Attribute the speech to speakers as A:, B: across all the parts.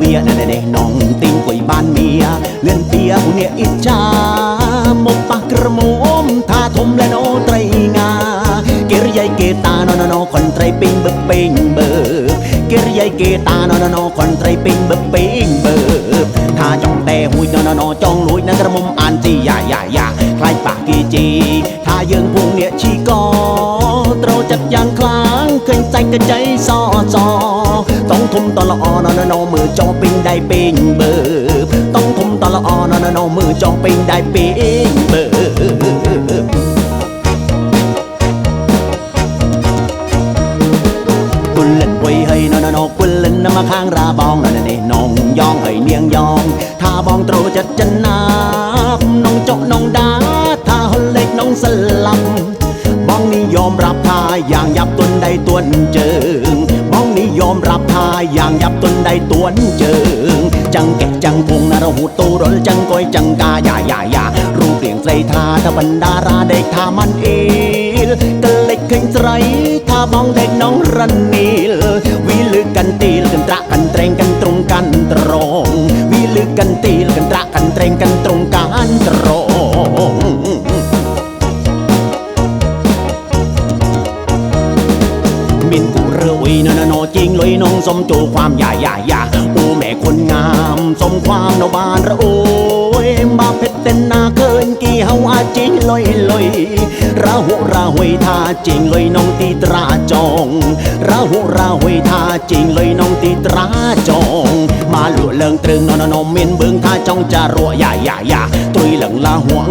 A: វាណែនេះនងទីងគួយបានមៀលឿនពៀអ្នកអ៊ីចាមកប៉ះក្រមុំថាធំលែនអូត្រីងាគេរយាយគេតាណណណកនត្រីពេញបឹកពេញបើគេរយាយគេតាណណណកនត្រីពេញបឹកពេញបើថាចង់តែហួយណណណចង់លួចនៅក្រមុំអានទីយ៉ាយ៉ាយ៉ាខ្លាញ់ប៉ះគេជីថាយើងពុងអ្នកជីកត្រូវចិត្តយ៉ាងខ្លាំង ឃើញសាច់កញ្ចៃសសតង់ធំតល្អណណណមើលចោពេញដៃពេញបើតង់ធំតល្អណណណមើលចោពេញដៃពេញបើគុលលិនវៃហើយណណណគុលលិនមកខាងរាបងណណនេះនងយ៉ងហើយនាងយ៉ងថាបងត្រូវចិត្តចិនណាបនងចុកនងដាថាហុលលេខនងស្លា ប់បងនេះយอมរាប់ថាយ៉ាងយ៉ាប់ទុនដៃទួនជើងបងនេះយอมរាប់ថាយ៉ាងយ៉ាប់ទុនដៃទួនជើងចឹងកែចឹងពងណារហូតតូរលចឹងកុយចឹងកាយ៉ាយ៉ាយ៉ារូបរាងស្រីថាថាបណ្ដារាដេកថាมันអ៊ីលកលិចឃើញស្រីថាបងដេកនងរនី โจความใหญ่ใหญ่ใหญ่โอแม่คนงาม สมความนบานระโอ ជីងលុយលុយរាហុរាហុយថាជីងលុយនងទីត្រាចងរាហុរាហុយថាជីងលុយនងទីត្រាចងមកលក់លើងត្រឹងណណណមានបឹងថាចង់ចារក់យ៉ាយ៉ាយ៉ាត្រុយលឹងឡាហួង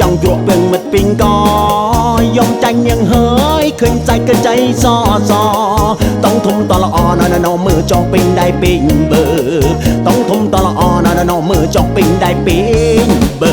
A: ចង់ជ្រក់ពឹងមិត្តពីងកយំចាញ់ยังហើយឃើញសាច់កញ្ចៃសសតង់ធំតល្អណណណមើលចង់ពេញដៃពេញបើតង់ធំតល្អណណណមើលចង់ពេញដៃពេញបើ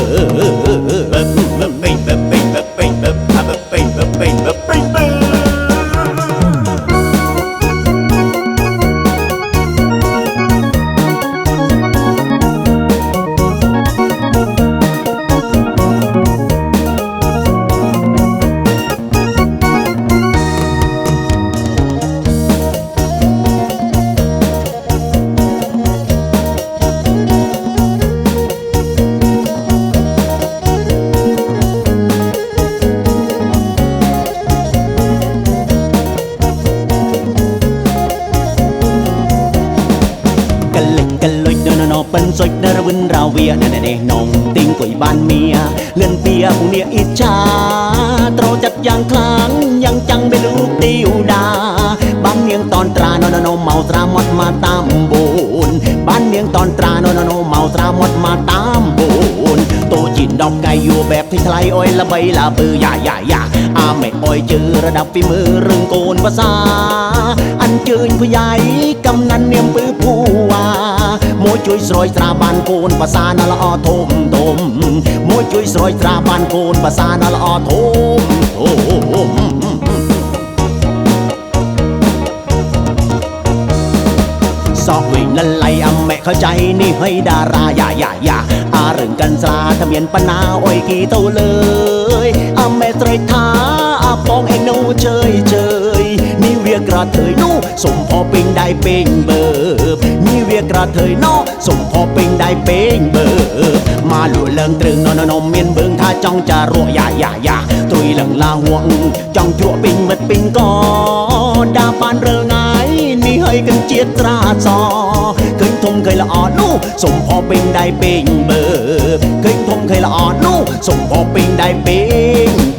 A: លេចកលុចដល់ណោប៉ិនសុចដល់រវិនរាវាណែណេះនងទិញគួយបានមៀលឿនពៀពងនេះអ៊ីចាត្រោចិត្តយ៉ាងខ្លាំងយ៉ាងចាំងមិនរូបទីឧដាបាននាងតនត្រាណោណោមកត្រាមាត់មកតាមបូនបាននាងតនត្រាណោណោមកត្រាមាត់មកតាមបូនតូជីដកកាយយោបែបភីថ្លៃអុយល្បីលាពើយ៉ាយ៉ាយ៉ាអាមេអុយជើរដាប់ពីមើរឹងកូនភាសាអញ្ជើញព្យាយកំណាន់នាងពើភូ មួយជួយស្រោចត្រាបានកូនភាសាណល្អធំធំមួយជួយស្រោចត្រាបានកូនភាសាណល្អធំធំសោះវិញលលៃអមេខចៃនេះហើយតារាយ៉ាយ៉ាយ៉ាអារឿងកាន់ស្រាតែមានបណ្ណាអុយគីទៅលើយអមេត្រេកថាអាបងឯនោះជើយជើយនេះវាក្រទើយនោះសុំផពេញដៃពេញបើ រាត់ថើយនោះសុំផពេញដៃពេញបើមកលួឡើងត្រឹងណណណមានបឹងថាចង់ចារក់យ៉ាយ៉ាយ៉ាត្រួយឡើងឡាហួងចង់ជ្រក់ពេញមិត្តពេញកដាបានរើងាយនេះហើយកញ្ជាតិត្រាសឃើញធំឃើញល្អនោះសុំផពេញដៃពេញបើឃើញធំឃើញល្អនោះសុំផពេញដៃពេញ